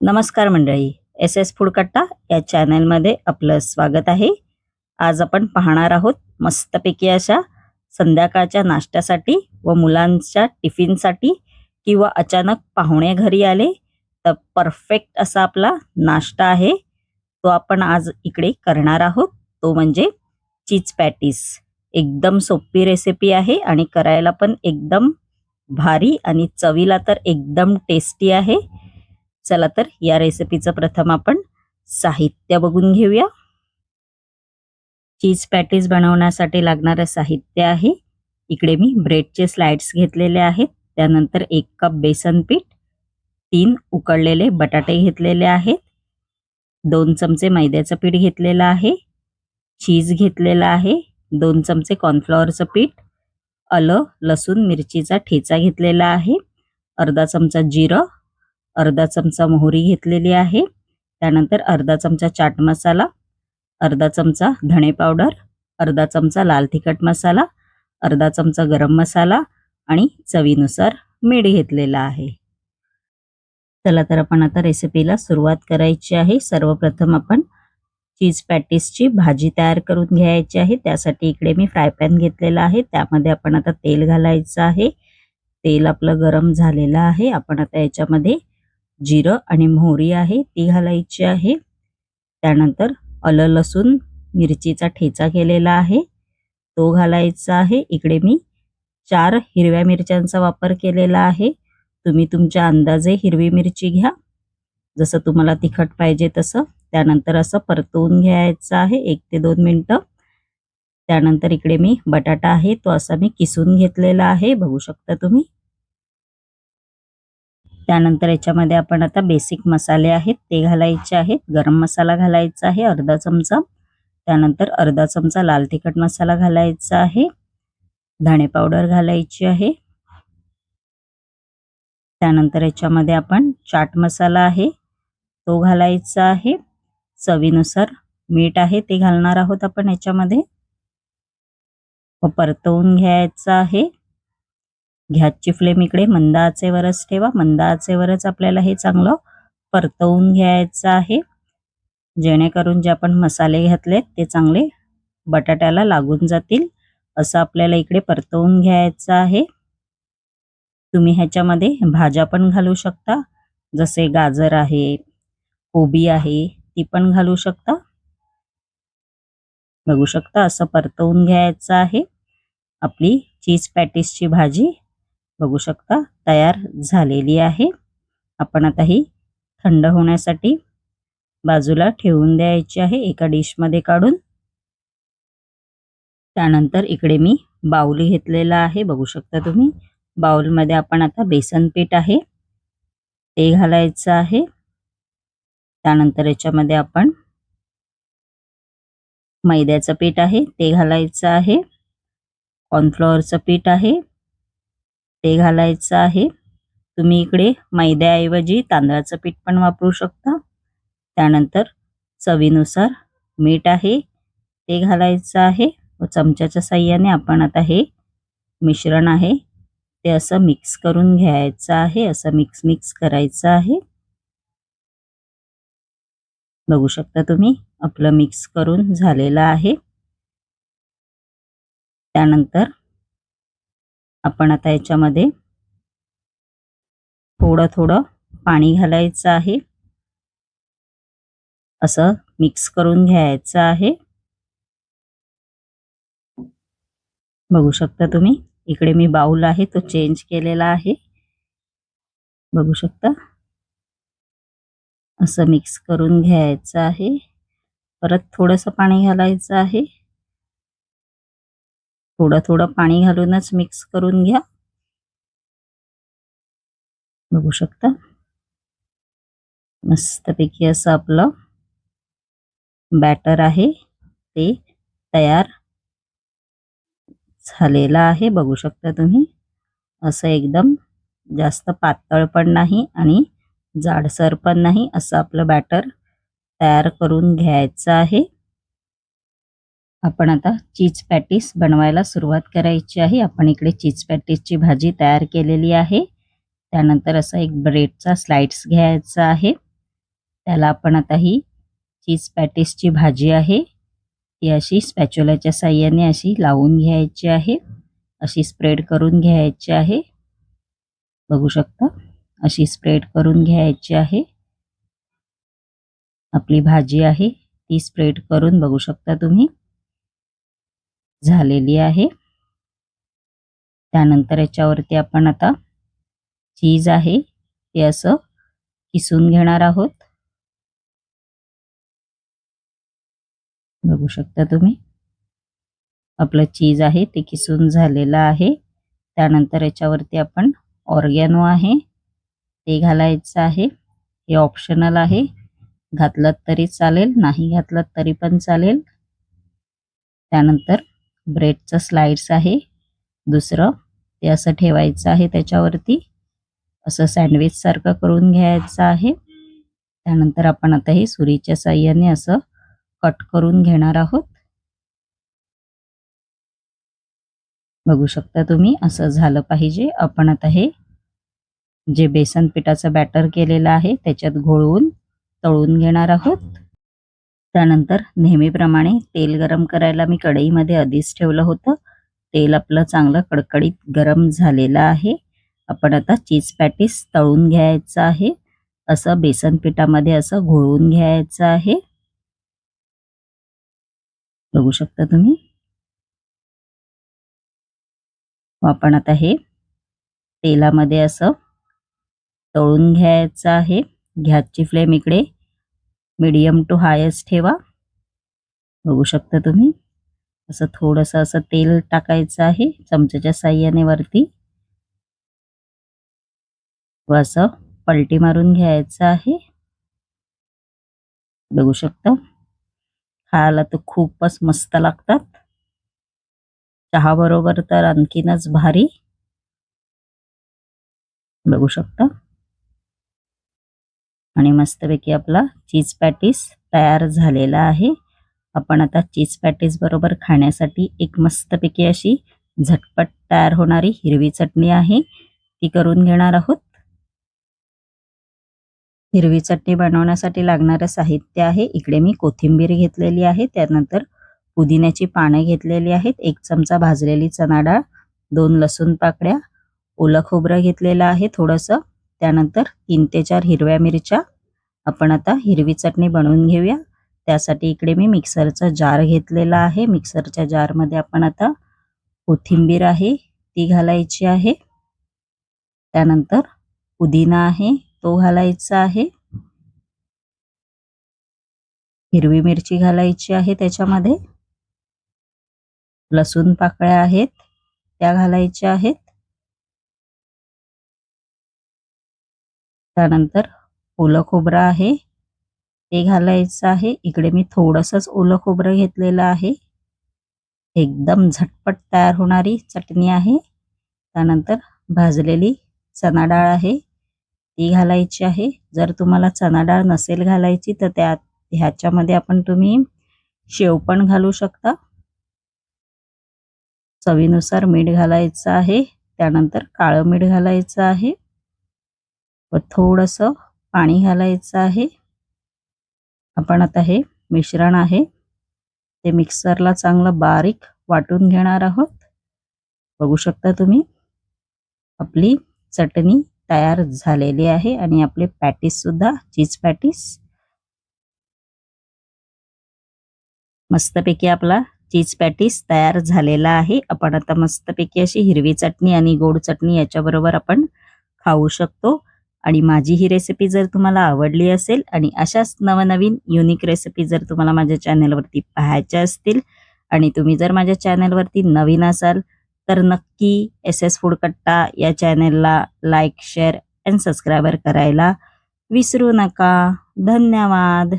नमस्कार मंडळी S S फुडकट्टा या चॅनलमध्ये आपलं स्वागत आहे. आज आपण पाहणार आहोत मस्तपैकी अशा संध्याकाळच्या नाश्त्यासाठी व मुलांच्या टिफिनसाठी किंवा अचानक पाहुणे घरी आले तर परफेक्ट असा आपला नाश्ता आहे. तो आपण आज इकडे करणार आहोत. तो म्हणजे चीज पॅटीस. एकदम सोपी रेसिपी आहे आणि करायला पण एकदम भारी आणि चवीला तर एकदम टेस्टी आहे. चला तर या रेसिपीचं प्रथम आपण साहित्य बघून घेऊया. चीज पॅटीज बनवण्यासाठी लागणारं साहित्य आहे. इकडे मी ब्रेडचे स्लाइड्स घेतलेले आहेत. त्यानंतर एक कप बेसन पीठ तीन उकळलेले बटाटे घेतलेले आहेत. दोन चमचे मैद्याचं पीठ घेतलेलं आहे. चीज घेतलेला आहे. दोन चमचे कॉर्नफ्लॉवरचं पीठ आलं लसूण मिरचीचा ठेचा घेतलेला आहे. अर्धा चमचा जिरं अर्धा चमचा मोहरी घेतलेली आहे. त्यानंतर अर्धा चमचा चाट मसाला अर्धा चमचा धणे पावडर अर्धा चमचा लाल तिखट मसाला अर्धा चमचा गरम मसाला आणि चवीनुसार मीठ घेतलेला आहे. चला तर आपण आता रेसिपीला सुरुवात करायची आहे. सर्वप्रथम आपण चीज पॅटीसची भाजी तयार करून घ्यायची आहे. त्यासाठी इकडे मी फ्राय पॅन घेतलेला आहे. त्यामध्ये आपण आता तेल घालायचं आहे. तेल आपलं गरम झालेलं आहे. आपण आता याच्यामध्ये जिरं आणि मोहरी आहे ती घालायची आहे. त्यानंतर अलं लसूण मिरचीचा ठेचा केलेला आहे. तो घालायचा आहे. इकडे मी चार हिरव्या मिरच्यांचा वापर केलेला आहे. तुम्ही तुमच्या अंदाजे हिरवी मिरची घ्या. जसं तुम्हाला तिखट पाहिजे तसं. त्यानंतर असं परतवून घ्यायचं आहे. एक ते दोन मिनटं. त्यानंतर इकडे मी बटाटा आहे. तो असा मी किसून घेतलेला आहे. बघू शकता तुम्ही. त्यानंतर याच्यामध्ये आपण आता बेसिक मसाले आहेत ते घालायचे आहेत गरम मसाला घालायचा आहे अर्धा चमचा. त्यानंतर अर्धा चमचा लाल तिखट मसाला घालायचा आहे. धणे पावडर घालायची आहे. त्यानंतर याच्यामध्ये आपण चाट मसाला आहे तो घालायचा आहे. चवीनुसार मीठ आहे ते घालणार आहोत आपण याच्यामध्ये. परतवून घ्यायचं आहे. गॅसची फ्लेम इकडे मंद आचेवरच ठेवा. मंद आचेवरच आपल्याला हे चांगलं परतवून घ्यायचं आहे. जेणेकरून जे आपण मसाले घातलेत ते चांगले बटाट्याला लागून जातील. असं आपल्याला इकडे परतवून घ्यायचं आहे. तुम्ही ह्याच्यामध्ये भाज्या पण घालू शकता. जसे गाजर आहे कोबी आहे ती पण घालू शकता. बघू शकता असं परतवून घ्यायचं आहे. आपली चीज पॅटीसची भाजी बघू शकता तयार झालेली आहे. आपण आता ही थंड होण्यासाठी बाजूला ठेवून द्यायची आहे एका डिशमध्ये काढून. त्यानंतर इकडे मी बाऊल घेतलेला आहे बघू शकता तुम्ही. बाऊलमध्ये आपण आता बेसन पीठ आहे ते घालायचं आहे. त्यानंतर याच्यामध्ये आपण मैद्याचं पीठ आहे ते घालायचं आहे. कॉर्नफ्लॉवरचं पीठ आहे. ते घालायचं आहे. तुम्ही इकडे मैद्याऐवजी तांदळाचं पीठ पण वापरू शकता. त्यानंतर चवीनुसार मीठ आहे ते घालायचं आहे. व चमच्याच्या साह्याने आपण आता हे मिश्रण आहे ते असं मिक्स करून घ्यायचं आहे. असं मिक्स मिक्स करायचं आहे. बघू शकता तुम्ही आपलं मिक्स करून झालेलं आहे. त्यानंतर आपण आता याच्यामध्ये थोडं थोडं पाणी घालायचं आहे. असं मिक्स करून घ्यायचं आहे. बघू शकता तुम्ही इकडे मी बाउल आहे तो चेंज केलेला आहे. बघू शकता. असं मिक्स करून घ्यायचं आहे. परत थोडंसं पाणी घालायचं आहे. थोडं थोडं पाणी घालूनच मिक्स करून घ्या. बघू शकता? मस्तपैकी असं आपलं बॅटर आहे. ते तयार झालेलं आहे. बघू शकता तुम्ही? असं एकदम जास्त पातळ पण नाही आणि जाडसर पण नाही असं आपलं बॅटर तयार करून घ्यायचं आहे. आपण आता चीज पॅटीस बनवायला सुरुवात करायची आहे. आपण इकडे चीज पॅटीसची भाजी तयार केलेली आहे. त्यानंतर असा एक ब्रेडचा स्लाइड्स घ्यायचा आहे. त्याला आपण आता ही चीज पॅटीसची भाजी आहे. ती अशी स्पॅच्युलाच्या साह्याने अशी लावून घ्यायची आहे. अशी स्प्रेड करून घ्यायची आहे. बघू शकता अशी स्प्रेड करून घ्यायची आहे. आपली भाजी आहे ती स्प्रेड करून बघू शकता तुम्ही. झालेली आहे. त्यानंतर याच्यावरती आपण आता चीज आहे. ते असं किसून घेणार आहोत. बघू शकता तुम्ही. आपलं चीज आहे ते किसून झालेलं आहे. त्यानंतर याच्यावरती आपण ऑर्गॅनो आहे. ते घालायचं आहे. हे ऑप्शनल आहे. घातलं तरी चालेल नाही घातलं तरी पण चालेल. त्यानंतर ब्रेडचं स्लाइड्स आहे. दुसरं ते असं ठेवायचं आहे त्याच्यावरती. असं सँडविच सारखं करून घ्यायचं आहे. त्यानंतर आपण आता हे सुरीच्या साह्याने असं कट करून घेणार आहोत. बघू शकता तुम्ही असं झालं पाहिजे. आपण आता हे जे बेसन पिठाचं बॅटर केलेलं आहे त्याच्यात घोळवून तळून घेणार आहोत. त्यानंतर नेहमीप्रमाणे तेल गरम करायला मी कढईमध्ये आधीच ठेवलं होतं. तेल आपलं चांगलं कडकडीत गरम झालेलं आहे. आपण आता चीज पॅटीस तळून घ्यायचं आहे. असं बेसन पिठामध्ये असं घोळून घ्यायचं आहे. बघू शकता तुम्ही. आपण आता हे तेलामध्ये असं तळून घ्यायचं आहे. गॅसची फ्लेम इकडे. मीडियम टू हायस ठेवा. बघू शकता तुम्ही. असं थोडंसं असं तेल टाकायचं आहे चमच्याच्या साह्याने वरती. व असं पलटी मारून घ्यायचं आहे. बघू शकता. खायला तर खूपच मस्त लागतात. चहा बरोबर तर आणखीनच भारी. बघू शकता. आणि मस्तपैकी आपला चीज पॅटीस तयार झालेला आहे. आपण आता चीज पॅटीस बरोबर खाण्यासाठी एक मस्तपैकी अशी झटपट तयार होणारी हिरवी चटणी आहे. ती करून घेणार आहोत. हिरवी चटणी बनवण्यासाठी लागणारं साहित्य आहे. इकडे मी कोथिंबीर घेतलेली आहे. त्यानंतर पुदिन्याची पाने घेतलेली आहेत. एक चमचा भाजलेली चणाडाळ दोन लसूण पाकड्या ओलं खोबरं घेतलेलं आहे. थोडंसं त्यानंतर तीन ते चार हिरव्या मिरच्या आपण आता हिरवी चटणी बनवून घेऊया. त्यासाठी इकडे मी मिक्सरचा जार घेतलेला आहे. मिक्सरच्या जारमध्ये आपण आता कोथिंबीर आहे ती घालायची आहे. त्यानंतर पुदिना आहे तो घालायचा आहे. हिरवी मिरची घालायची आहे त्याच्यामध्ये. लसूण पाकळ्या आहेत त्या घालायच्या आहेत. त्यानंतर ओलं खोबरं आहे. ते घालायचं आहे. इकडे मी थोडंसंच ओलं खोबरं घेतलेलं आहे. एकदम झटपट तयार होणारी चटणी आहे. त्यानंतर भाजलेली चणा डाळ आहे. ती घालायची आहे. जर तुम्हाला चणा डाळ नसेल घालायची तर त्या ह्याच्यामध्ये आपण तुम्ही शेव पण घालू शकता. चवीनुसार मीठ घालायचं आहे. त्यानंतर काळं मीठ घालायचं आहे. व थोडंसं पाणी घालायचं आहे. आपण आता हे मिश्रण आहे. ते मिक्सरला चांगलं बारीक वाटून घेणार आहोत. बघू शकता तुम्ही आपली चटणी तयार झालेली आहे आणि आपले पॅटीस सुद्धा चीज पॅटीस. मस्तपैकी आपला चीज पॅटीस तयार झालेला आहे. आपण आता मस्तपैकी अशी हिरवी चटणी आणि गोड चटणी याच्याबरोबर आपण खाऊ शकतो. आणि माझी ही रेसिपी जर तुम्हाला आवडली असेल आणि अशाच नवनवीन युनिक रेसिपी जर तुम्हाला माझ्या चॅनलवरती पाहायच्या असतील आणि तुम्ही जर माझ्या चॅनलवरती नवीन असाल तर नक्की एस एस फूड कट्टा या चॅनेलला लाईक शेअर अँड सबस्क्रायबर करायला विसरू नका. धन्यवाद.